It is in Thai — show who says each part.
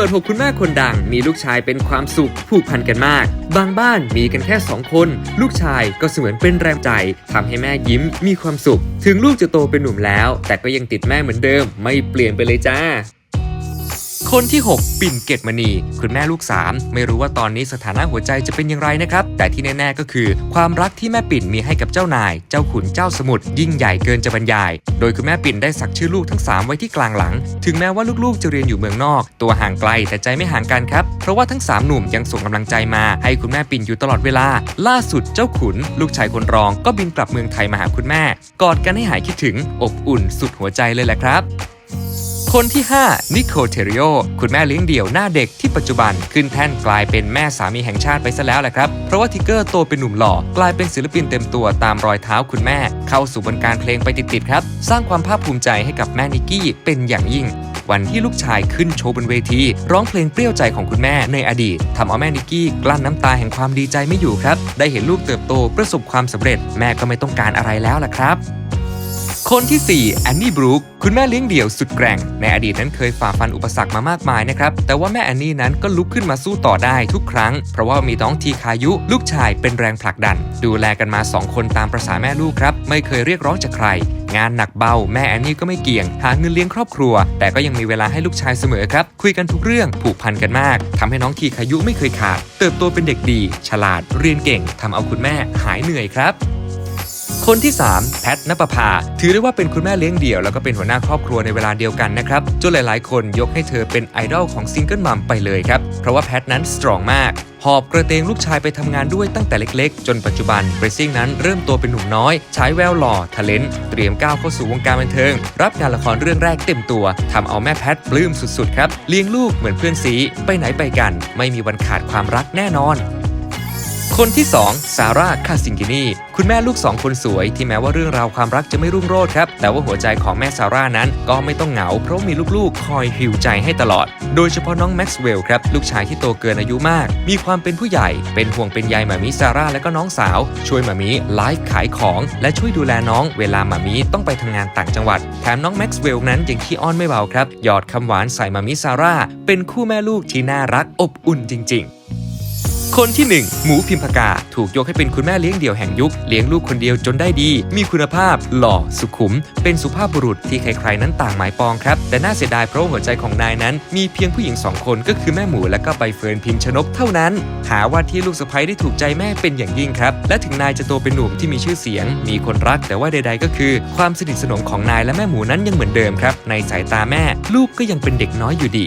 Speaker 1: ปิดหกคุณแม่คนดัง มีลูกชายเป็นความสุขผูกพันกันมาก บางบ้านมีกันแค่สองคน ลูกชายก็เสมือนเป็นแรงใจทำให้แม่ยิ้มมีความสุข ถึงลูกจะโตเป็นหนุ่มแล้ว แต่ก็ยังติดแม่เหมือนเดิม ไม่เปลี่ยนไปเลยจ้า คนที่ 6 ปิ่นเกตมณี คุณแม่ลูก 3 ไม่รู้ว่าตอนนี้สถานะหัวใจจะเป็นอย่างไรนะครับ แต่ที่แน่ๆก็คือ ความรักที่แม่ปิ่นมีให้กับเจ้านาย เจ้าขุนเจ้าสมุทรยิ่งใหญ่เกินจะบรรยาย โดยคุณแม่ปิ่นได้สักชื่อลูกทั้ง 3 ไว้ที่กลางหลัง ถึงแม้ว่าลูกๆจะเรียนอยู่เมืองนอก ตัวห่างไกลแต่ใจไม่ห่างกันครับ เพราะว่าทั้ง 3 หนุ่มยังส่งกำลังใจมาให้คุณแม่ปิ่นอยู่ตลอดเวลา ล่าสุดเจ้าขุน ลูกชายคนรองก็บินกลับเมืองไทยมาหาคุณแม่ กอดกันให้หายคิดถึงอบอุ่นสุดหัวใจเลยแหละครับ คนที่ 5 นิโคเทริโอ คุณแม่เลี้ยงเดี่ยวหน้าเด็กที่ปัจจุบันขึ้นแท่นกลายเป็นแม่สามีแห่งชาติไปซะแล้วแหละครับ เพราะว่าทิกเกอร์โตเป็นหนุ่มหล่อกลายเป็นศิลปินเต็มตัวตามรอยเท้าคุณแม่ เข้าสู่วงการเพลงไปติดๆครับ สร้างความภาคภูมิใจให้กับแม่นิกกี้เป็นอย่างยิ่งวันที่ลูกชายขึ้นโชว์บนเวที ร้องเพลงเปรี้ยวใจของคุณแม่ในอดีตทำเอาแม่นิกกี้กลั้นน้ำตาแห่งความดีใจไม่อยู่ครับ ได้เห็นลูกเติบโตประสบความสำเร็จ แม่ก็ไม่ต้องการอะไรแล้วล่ะครับ คนที่ 4 แอนนี่บรูคคุณแม่เลี้ยงเดี่ยวสุดแกร่ง ในอดีตนั้นเคยฝ่าฟันอุปสรรคมามากมายนะครับ แต่ว่าแม่แอนนี่นั้นก็ลุกขึ้นมาสู้ต่อได้ทุกครั้ง เพราะว่ามีน้องทีคายุ ลูกชายเป็นแรงผลักดัน ดูแลกันมา 2 คนตามประษาแม่ลูกครับ ไม่เคยเรียกร้องจากใคร งานหนักเบา แม่แอนนี่ก็ไม่เกี่ยง หาเงินเลี้ยงครอบครัว แต่ก็ยังมีเวลาให้ลูกชายเสมอครับ คุยกันทุกเรื่องผูกพันกันมากทำให้น้องทีคายุไม่เคยขาด เติบโตเป็นเด็กดี ฉลาดเรียนเก่งทำเอาคุณแม่หายเหนื่อยครับ คนที่ 3 แพทนปภา ถือได้ว่าเป็นคุณแม่เลี้ยงเดี่ยว แล้วก็เป็นหัวหน้าครอบครัวในเวลาเดียวกันนะครับจนหลายๆ คนยกให้เธอเป็นไอดอลของซิงเกิลมัมไปเลยครับ เพราะว่าแพทนั้นสตรองมากหอบกระเตงลูกชายไปทำงานด้วยตั้งแต่เล็กๆ จนปัจจุบันเบรซิ่งนั้นเริ่มโตเป็นหนุ่มน้อยใช้แววหล่อทะเลนเตรียมก้าวเข้าสู่วงการบันเทิง รับงานละครเรื่องแรกเต็มตัวทำเอาแม่แพทปลื้มสุดๆครับเลี้ยงลูกเหมือนเพื่อนซีไปไหนไปกัน ไม่มีวันขาดความรักแน่นอน คนที่ 2 ซาร่าคาซิงกินีคุณแม่ลูก 2 คนสวยที่แม้ว่าเรื่องราวความรักจะไม่รุ่งโรจน์ครับ แต่ว่าหัวใจของแม่ซาร่านั้นก็ไม่ต้องเหงา เพราะมีลูกๆ คอยหิวใจให้ตลอด โดยเฉพาะน้องแม็กซ์เวลล์ครับ ลูกชายที่โตเกินอายุมาก มีความเป็นผู้ใหญ่ เป็นห่วงเป็นใยหมามิซาร่าและก็น้องสาว ช่วยหมามิไลฟ์ขายของ และช่วยดูแลน้องเวลาหมามิต้องไปทำงานต่างจังหวัด แถมน้องแม็กซ์เวลล์นั้นยังขี้อ้อนไม่เบาครับ หยอดคำหวานใส่หมามิซาร่า เป็นคู่แม่ลูกที่น่ารักอบอุ่นจริง ๆ คนที่ 1 หมูพิมพากา ถูกยกให้เป็นคุณแม่เลี้ยงเดี่ยวแห่งยุค เลี้ยงลูกคนเดียวจนได้ดี มีคุณภาพ หล่อ สุขุม เป็นสุภาพบุรุษที่ใครๆนั้นต่างหมายปองครับ แต่น่าเสียดายเพราะหัวใจของนายนั้น มีเพียงผู้หญิงสองคนก็คือแม่หมูและก็ใบเฟิร์นพิมชนกเท่านั้น หาว่าที่ลูกสะใภ้ได้ถูกใจแม่เป็นอย่างยิ่งครับ และถึงนายจะโตเป็นหนุ่มที่มีชื่อเสียง มีคนรักแต่ว่าใด ๆ ก็คือ ความสนิทสนมของนายและแม่หมูนั้นยังเหมือนเดิมครับ ในสายตาแม่ ลูกก็ยังเป็นเด็กน้อยอยู่ดี